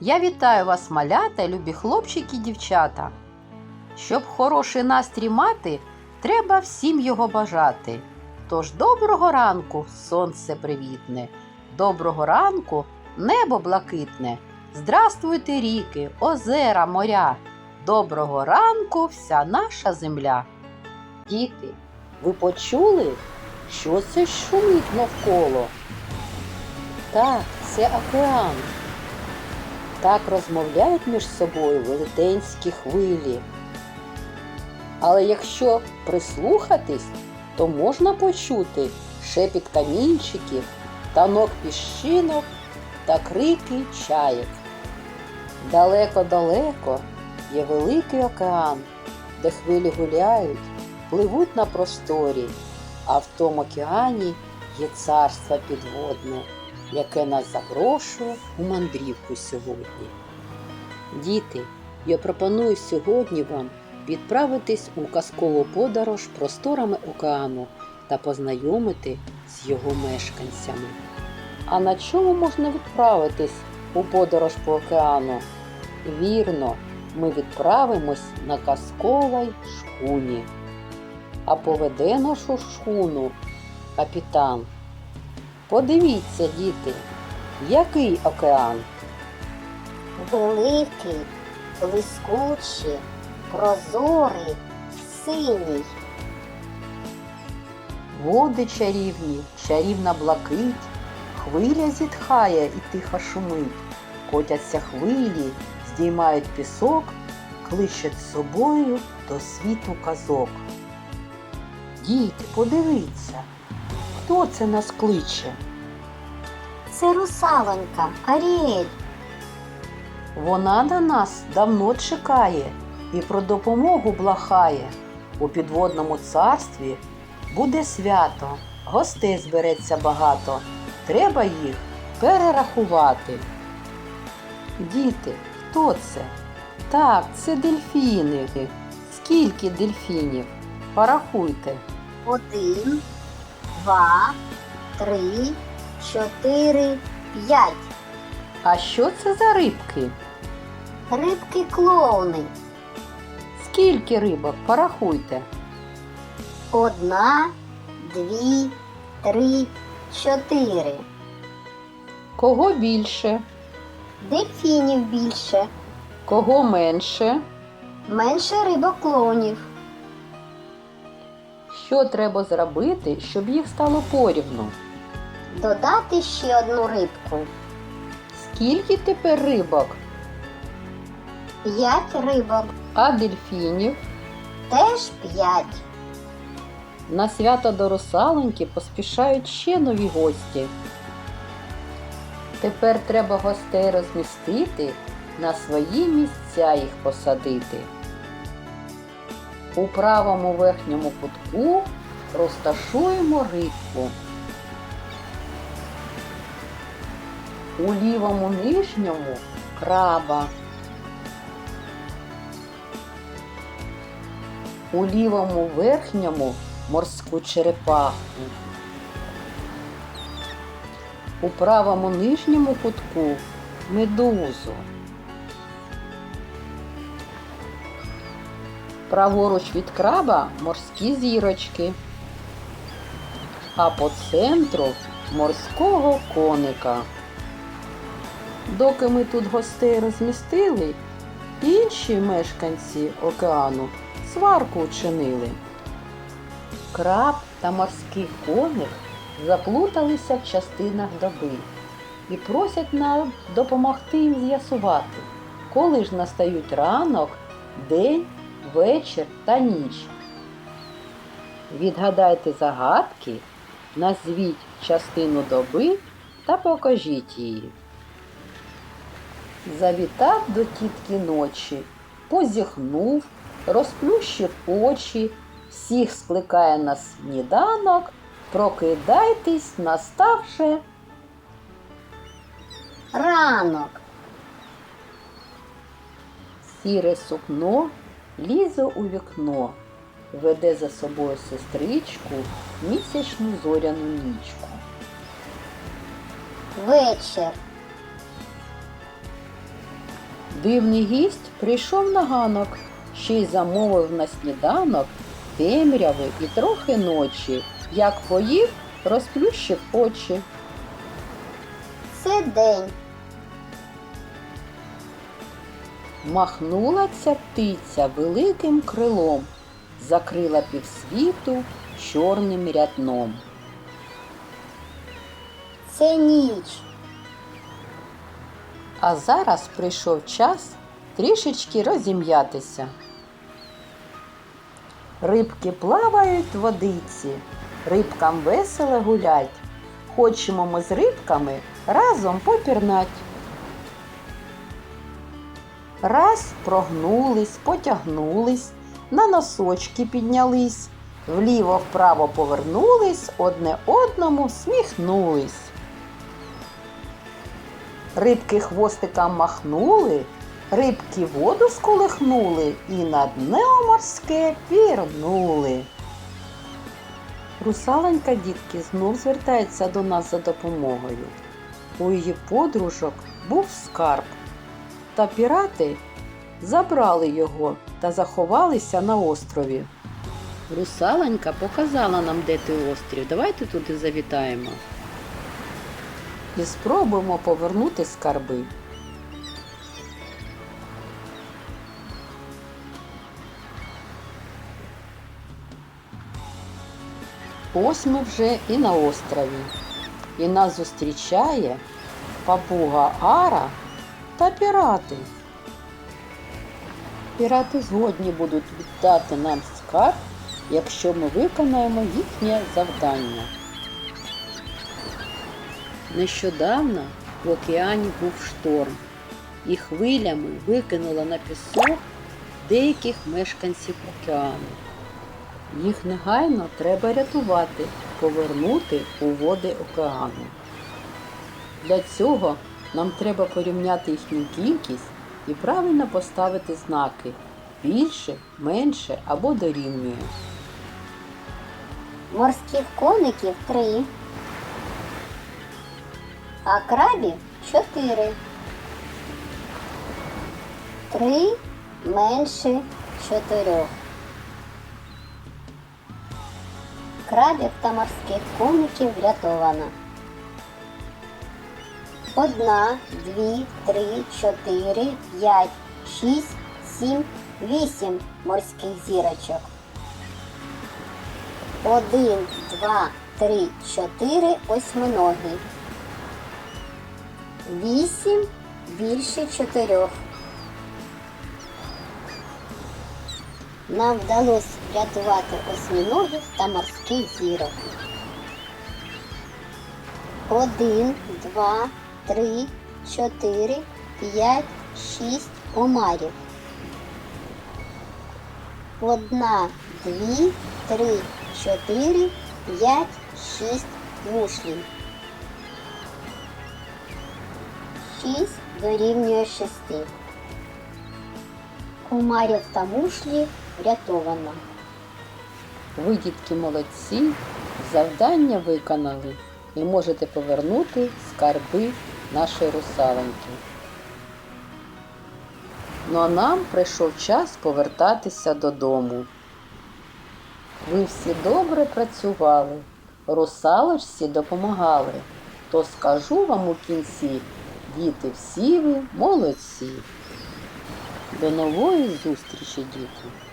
Я вітаю вас, малята, любі хлопчики і дівчата. Щоб хороший настрій мати, треба всім його бажати. Тож доброго ранку, сонце привітне, доброго ранку, небо блакитне. Здравствуйте, ріки, озера, моря. Доброго ранку, вся наша земля. Діти, ви почули, що це шумить навколо? Так, це океан. Так розмовляють між собою велетенські хвилі. Але якщо прислухатись, то можна почути шепіт камінчиків, танок піщинок та крики чаєк. Далеко-далеко є великий океан, де хвилі гуляють, пливуть на просторі, а в тому океані є царство підводне, яке нас запрошує у мандрівку сьогодні. Діти, я пропоную сьогодні вам відправитись у казкову подорож просторами океану та познайомити з його мешканцями. А на чому можна відправитись у подорож по океану? Вірно, ми відправимось на казковій шхуні. А поведе нашу шхуну капітан. Подивіться, діти, який океан? Великий, блискучий, прозорий, синій. Води чарівні, чарівна блакить, хвиля зітхає і тихо шумить. Котяться хвилі, здіймають пісок, кличуть з собою до світу казок. Діти, подивіться, хто це нас кличе? Це русалонька, Аріель. Вона на нас давно чекає і про допомогу блахає. У підводному царстві буде свято, гостей збереться багато. Треба їх перерахувати. Діти, хто це? Так, це дельфіни. Скільки дельфінів? Порахуйте. Один, два, три, чотири, п'ять. А що це за рибки? Рибки клоуни. Скільки рибок? Порахуйте. Одна, дві, три, чотири. Кого більше? Дельфінів більше. Кого менше? Менше рибок клоунів. Що треба зробити, щоб їх стало порівну? Додати ще одну рибку. Скільки тепер рибок? П'ять рибок. А дельфінів? Теж п'ять. На свято до русалоньки поспішають ще нові гості. Тепер треба гостей розмістити, на свої місця їх посадити. У правому верхньому кутку розташуємо рибку. У лівому нижньому краба. У лівому верхньому морську черепаху. У правому нижньому кутку медузу. Праворуч від краба морські зірочки, а по центру морського коника. Доки ми тут гостей розмістили, інші мешканці океану сварку учинили. Краб та морський коник заплуталися в частинах доби і просять нам допомогти їм з'ясувати, коли ж настають ранок, день, вечір та ніч. Відгадайте загадки, назвіть частину доби та покажіть її. Завітав до тітки ночі, позіхнув, розплющив очі, всіх скликає на сніданок, прокидайтесь, наставши. Ранок. Сіре сукно лізе у вікно, веде за собою сестричку місячну зоряну нічку. Вечір. Дивний гість прийшов на ганок, ще й замовив на сніданок темряви і трохи ночі. Як поїв, розплющив очі. Це день. Махнула ця птиця великим крилом, закрила півсвіту чорним рядном. Це ніч. А зараз прийшов час трішечки розім'ятися. Рибки плавають в водиці, рибкам весело гулять. Хочемо ми з рибками разом попірнать. Раз прогнулись, потягнулись, на носочки піднялись, вліво-вправо повернулись, одне одному всміхнулись. Рибки хвостикам махнули, рибки воду сколихнули і на дне морське пірнули. Русаленька дітки знов звертається до нас за допомогою. У її подружок був скарб, та пірати забрали його та заховалися на острові. Русаленька показала нам, де той острів. Давайте туди завітаємо і спробуємо повернути скарби. Ось ми вже і на острові. І нас зустрічає папуга Ара та пірати. Пірати згодні будуть віддати нам скарб, якщо ми виконаємо їхнє завдання. Нещодавно в океані був шторм, і хвилями викинуло на пісок деяких мешканців океану. Їх негайно треба рятувати, повернути у води океану. Для цього нам треба порівняти їхню кількість і правильно поставити знаки більше, менше або дорівнює. Морських коників три. А крабів чотири. Три менше чотирьох. Крабів та морських коників врятовано. Одна, дві, три, чотири, п'ять, шість, сім, вісім морських зірочок. Один, два, три, чотири осьминоги. Вісім більше чотирьох. Нам вдалося врятувати осьминогів та морських зірок. Один, два, три, чотири, п'ять, шість омарів. Одна, дві, три, чотири, п'ять, шість мушлів. Шість дорівнює шести. Кумарів та мушлі врятовано. Ви, дітки, молодці, завдання виконали і можете повернути скарби нашої русаленьки. Ну а нам прийшов час повертатися додому. Ви всі добре працювали, русалочці допомагали. То скажу вам у кінці, діти всі ви молодці. До нової зустрічі, діти!